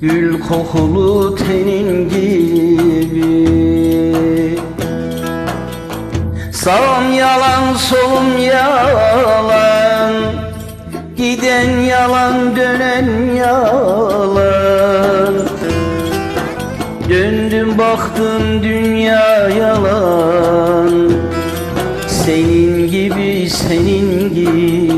Gül kokulu tenin gibi. Sağım yalan solum yalan. Giden yalan dönen yalan. Döndüm baktım dünya yalan. Senin gibi senin gibi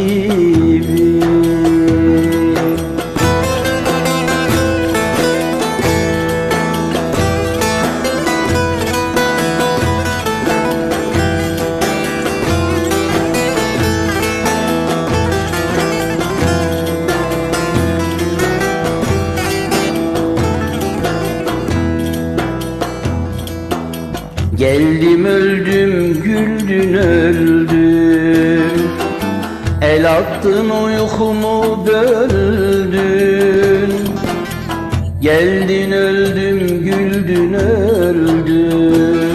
Geldim öldüm güldün öldün. El attın uykumu böldün. Geldin öldüm güldün öldün.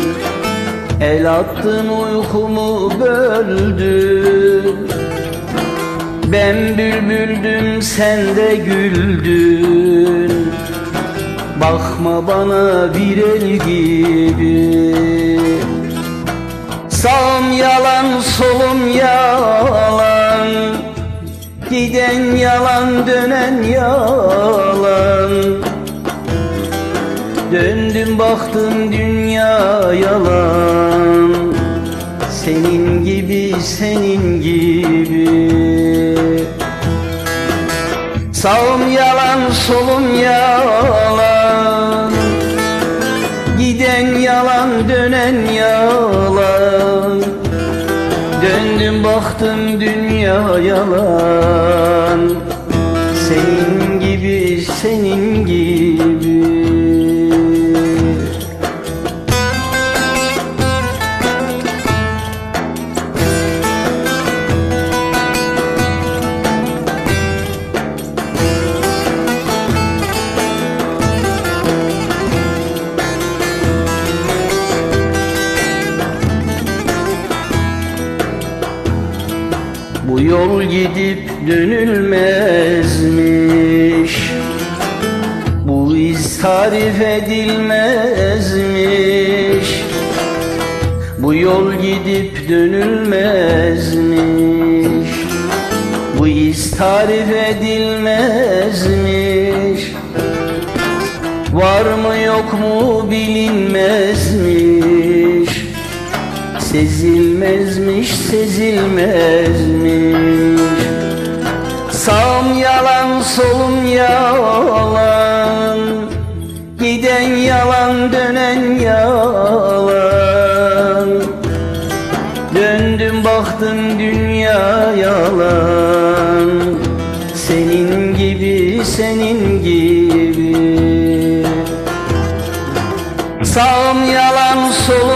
El attın uykumu böldün. Ben bülbüldüm sen de güldün Bakma bana bir el gibi. Sağım yalan solum yalan. Giden yalan dönen yalan. Döndüm baktım dünya yalan. Senin gibi senin gibi. Sağım yalan solum yalan dönen yalan. Döndüm baktım dünya yalan. Senin gibi senin gibi yol gidip dönülmezmiş. Bu iz tarif edilmezmiş. Bu yol gidip dönülmezmiş. Bu iz tarif edilmezmiş. Var mı yok mu bilinmezmiş Sezilmezmiş, sezilmezmiş. Sağım yalan, solum yalan. Giden yalan, dönen yalan. Döndüm baktım dünya yalan. Senin gibi, senin gibi. Sağım yalan, solum